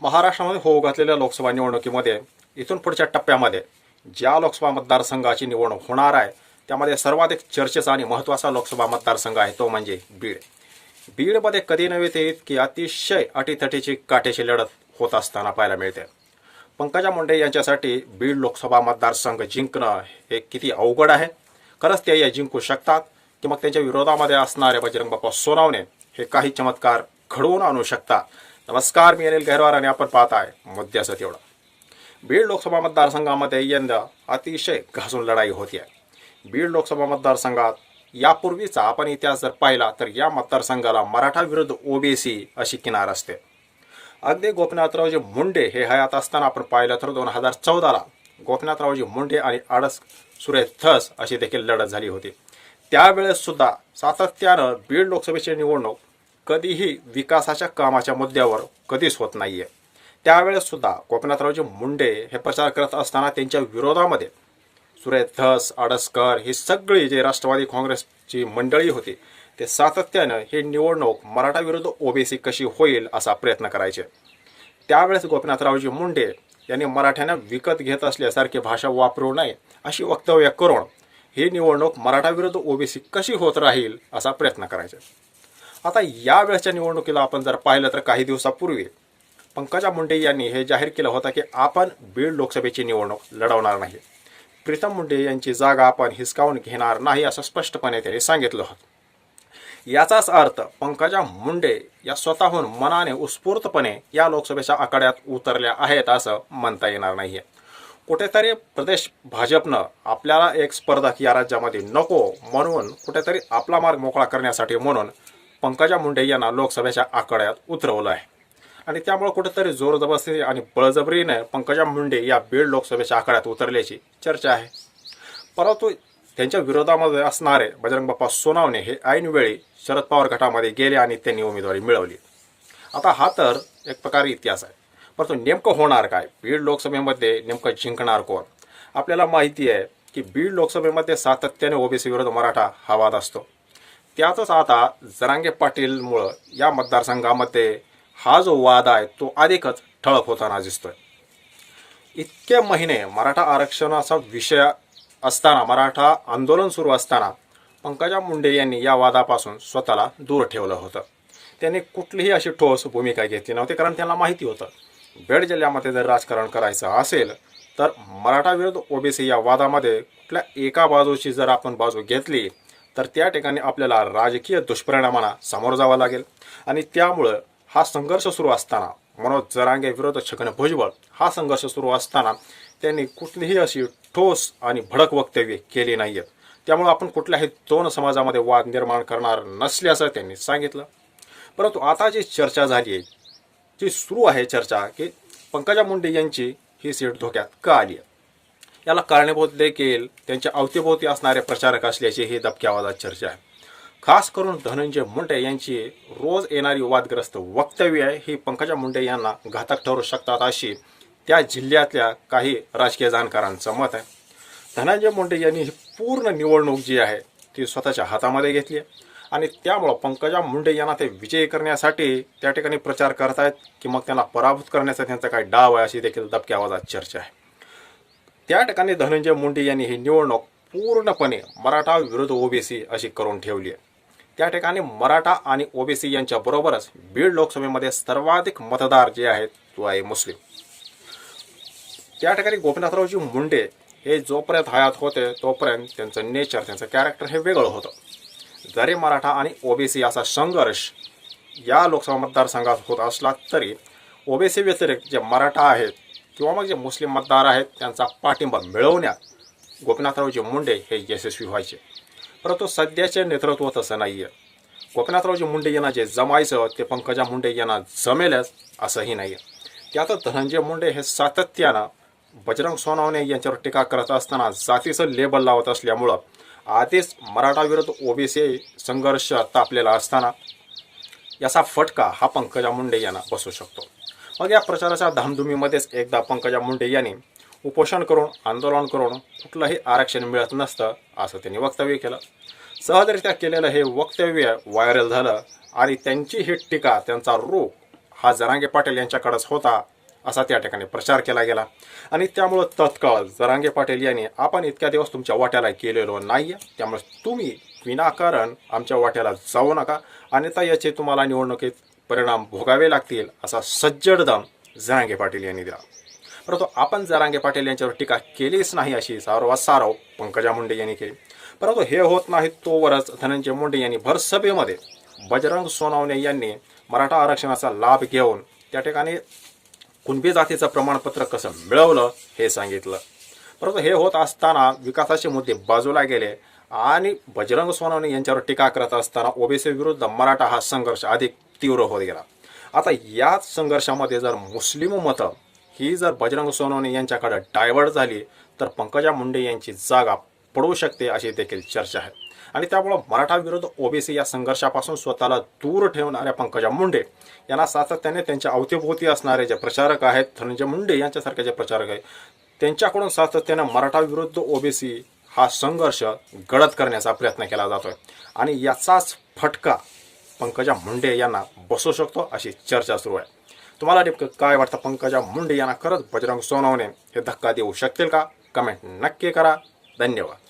महाराष्ट्रामध्ये होऊ घातलेल्या लोकसभा निवडणुकीमध्ये इथून पुढच्या टप्प्यामध्ये ज्या लोकसभा मतदारसंघाची निवडणूक होणार आहे त्यामध्ये सर्वाधिक चर्चेचा आणि महत्त्वाचा लोकसभा मतदारसंघ आहे तो म्हणजे बीड. बीडमध्ये कधी नव्हे ते की अतिशय अटीतटीची काठेची लढत होत असताना पाहायला मिळते. पंकजा मुंडे यांच्यासाठी बीड लोकसभा मतदारसंघ जिंकणं हे किती अवघड आहे? खरंच ते या जिंकू शकतात की मग त्यांच्या विरोधामध्ये असणारे बजरंग बाप्पा सोनावणे हे काही चमत्कार घडवून आणू शकतात नमस्कार मी अनिल गैरवार आणि आपण पाहत आहे मुद्द्यासाठी तेवढं. बीड लोकसभा मतदारसंघामध्ये यंदा अतिशय घासून लढाई होती आहे. बीड लोकसभा मतदारसंघात यापूर्वीचा आपण इतिहास जर पाहिला तर या मतदारसंघाला मराठा विरुद्ध ओबीसी अशी किनार असते. अगदी गोपीनाथरावजी मुंडे हे हयात असताना आपण पाहिलं तर दोन हजार चौदाला गोपीनाथरावजी मुंडे आणि आडस सुरेश थस अशी देखील लढत झाली होती. त्यावेळेस सुद्धा सातत्यानं बीड लोकसभेची निवडणूक कधीही विकासाच्या कामाच्या मुद्द्यावर कधीच होत नाहीये. त्यावेळेस सुद्धा गोपीनाथरावजी मुंडे हे प्रचार करत असताना त्यांच्या विरोधामध्ये सुरेश धस आडसकर ही सगळी जे राष्ट्रवादी काँग्रेसची मंडळी होती ते सातत्यानं ही निवडणूक मराठा विरुद्ध ओबीसी कशी होईल असा प्रयत्न करायचे. त्यावेळेस गोपीनाथरावजी मुंडे यांनी मराठ्यांना विकत घेत असल्यासारखी भाषा वापरू नये अशी वक्तव्य करून ही निवडणूक मराठा विरुद्ध ओबीसी कशी होत राहील असा प्रयत्न करायचे. आता या वेळच्या निवडणुकीला आपण जर पाहिलं तर काही दिवसापूर्वी पंकजा मुंडे यांनी हे जाहीर केलं होतं की आपण बीड लोकसभेची निवडणूक लढवणार नाही. प्रीतम मुंडे यांची जागा आपण हिसकावून घेणार नाही असं स्पष्टपणे त्यांनी सांगितलं होतं. याचाच अर्थ पंकजा मुंडे या स्वतःहून मनाने उत्स्फूर्तपणे या लोकसभेच्या आखाड्यात उतरल्या आहेत असं म्हणता येणार नाहीये. कुठेतरी प्रदेश भाजपनं आपल्याला एक स्पर्धक या राज्यामध्ये नको म्हणून कुठेतरी आपला मार्ग मोकळा करण्यासाठी म्हणून पंकजा मुंडे यांना लोकसभेच्या आखाड्यात उतरवलं आहे. आणि त्यामुळे कुठेतरी जोरजबरस्ती आणि बळजबरीने पंकजा मुंडे या बीड लोकसभेच्या आखाड्यात उतरल्याची चर्चा आहे. परंतु त्यांच्या विरोधामध्ये असणारे बजरंग बाप्पा सोनावणे हे ऐनवेळी शरद पवार गटामध्ये गेले आणि त्यांनी उमेदवारी मिळवली. आता हा तर एक प्रकारे इतिहास आहे. परंतु नेमकं होणार काय? बीड लोकसभेमध्ये नेमकं जिंकणार कोण? आपल्याला माहिती आहे की बीड लोकसभेमध्ये सातत्याने ओबीसी विरोध मराठा हा वाद असतो. त्यातच आता जरांगे पाटीलमुळं या मतदारसंघामध्ये हा जो वाद आहे तो अधिकच ठळक होताना दिसतोय. इतके महिने मराठा आरक्षणाचा विषय असताना मराठा आंदोलन सुरू असताना पंकजा मुंडे यांनी या वादापासून स्वतःला दूर ठेवलं होतं. त्यांनी कुठलीही अशी ठोस भूमिका घेतली नव्हती कारण त्यांना माहिती होतं बीड जिल्ह्यामध्ये जर राजकारण करायचं असेल तर मराठा विरुद्ध ओबीसी या वादामध्ये कुठल्या एका बाजूची जर आपण बाजू घेतली तर त्या ठिकाणी आपल्याला राजकीय दुष्परिणामांना सामोरं जावं लागेल. आणि त्यामुळं हा संघर्ष सुरू असताना मनोज जरांगे विरोध छगन भुजबळ हा संघर्ष सुरू असताना त्यांनी कुठलीही अशी ठोस आणि भडक वक्तव्य केली नाहीयेत त्यामुळे आपण कुठल्याही दोन समाजामध्ये वाद निर्माण करणार नसल्याचं त्यांनी सांगितलं. परंतु आता जी चर्चा झाली आहे जी सुरू आहे चर्चा की पंकजा मुंडे यांची ही सीट धोक्यात का आली आहे? याला कारणीभूत देखील त्यांच्या अवतीभोवती असणारे प्रचारक असल्याची ही दबक्या आवाजात चर्चा आहे. खास करून धनंजय मुंडे यांची रोज येणारी वादग्रस्त वक्तव्य आहे ही पंकजा मुंडे यांना घातक ठरू शकतात अशी त्या जिल्ह्यातल्या काही राजकीय जाणकारांचं मत आहे. धनंजय मुंडे यांनी ही पूर्ण निवडणूक जी आहे ती स्वतःच्या हातामध्ये घेतली आहे आणि त्यामुळं पंकजा मुंडे यांना ते विजयी करण्यासाठी त्या ठिकाणी प्रचार करत आहेत की मग त्यांना पराभूत करण्याचा त्यांचा काही डाव आहे अशी देखील दबक्या आवाजात चर्चा आहे. त्या ठिकाणी धनंजय मुंडे यांनी ही निवडणूक पूर्णपणे मराठा विरुद्ध ओबीसी अशी करून ठेवली आहे. त्या ठिकाणी मराठा आणि ओबीसी यांच्या बरोबरच बीड लोकसभेमध्ये सर्वाधिक मतदार जे आहेत तो आहे मुस्लिम. त्या ठिकाणी गोपीनाथरावजी मुंडे हे जोपर्यंत हयात होते तोपर्यंत त्यांचं नेचर त्यांचं कॅरेक्टर हे वेगळं होतं. जरी मराठा आणि ओबीसी असा संघर्ष या लोकसभा मतदारसंघात होत असला तरी ओबीसी व्यतिरिक्त जे मराठा आहेत किंवा मग जे मुस्लिम मतदार आहेत त्यांचा पाठिंबा मिळवण्यात गोपीनाथरावजी मुंडे हे यशस्वी व्हायचे. परंतु सध्याचे नेतृत्व तसं नाही आहे गोपीनाथरावजी मुंडे यांना जे जमायचं ते पंकजा मुंडे यांना जमेलच असंही नाही आहे त्यात धनंजय मुंडे हे सातत्यानं बजरंग सोनावणे यांच्यावर टीका करत असताना जातीचं लेबल लावत असल्यामुळं आधीच मराठा विरुद्ध ओबीसी संघर्ष तापलेला असताना याचा फटका हा पंकजा मुंडे यांना बसू शकतो. मग या प्रचाराच्या धामधुमीमध्येच एकदा पंकजा मुंडे यांनी उपोषण करून आंदोलन करून कुठलंही आरक्षण मिळत नसतं असं त्यांनी वक्तव्य केलं. सहजरित्या केलेलं हे वक्तव्य व्हायरल झालं आणि त्यांची ही टीका त्यांचा रोख हा जरांगे पाटील यांच्याकडेच होता असा त्या ठिकाणी प्रचार केला गेला. आणि त्यामुळं तत्काळ जरांगे पाटील यांनी आपण इतक्या दिवस तुमच्या वाट्याला केलेलो नाही आहे त्यामुळे तुम्ही विनाकारण आमच्या वाट्याला जाऊ नका. अन्यथा याची तुम्हाला निवडणुकीत परिणाम भोगावे लागतील असा सज्जड दम जरांगे पाटील यांनी दिला. परंतु आपण जरांगे पाटील यांच्यावर टीका केलीच नाही अशी सारवा सारव पंकजा मुंडे यांनी केली. परंतु हे होत नाही तोवरच धनंजय मुंडे यांनी भरसभेमध्ये बजरंग सोनावणे यांनी मराठा आरक्षणाचा लाभ घेऊन त्या ठिकाणी कुणबी जातीचं प्रमाणपत्र कसं मिळवलं हे सांगितलं. परंतु हे होत असताना विकासाचे मुद्दे बाजूला गेले. आणि बजरंग सोनवणे यांच्यावर टीका करत असताना ओबीसी विरुद्ध मराठा हा संघर्ष अधिक तीव्र होत गेला. आता याच संघर्षामध्ये जर मुस्लिम मतं ही जर बजरंग सोनवणे यांच्याकडे डायव्हर्ट झाली तर पंकजा मुंडे यांची जागा पडू शकते अशी देखील चर्चा आहे. आणि त्यामुळं मराठा विरुद्ध ओबीसी या संघर्षापासून स्वतःला दूर ठेवणाऱ्या पंकजा मुंडे यांना सातत्याने त्यांच्या अवतीभोवती असणारे जे प्रचारक आहेत धनंजय मुंडे यांच्यासारखे जे प्रचारक आहेत त्यांच्याकडून सातत्याने मराठा विरुद्ध ओबीसी हा संघर्ष गडद करण्याचा प्रयत्न केला जातोय. आणि याचाच फटका पंकजा मुंडे यांना बसू शकतो अशी चर्चा सुरू आहे. तुम्हाला नेमकं काय वाटतं पंकजा मुंडे यांना खरंच बजरंग सोनवणे हे धक्का देऊ शकतील का? कमेंट नक्की करा. धन्यवाद.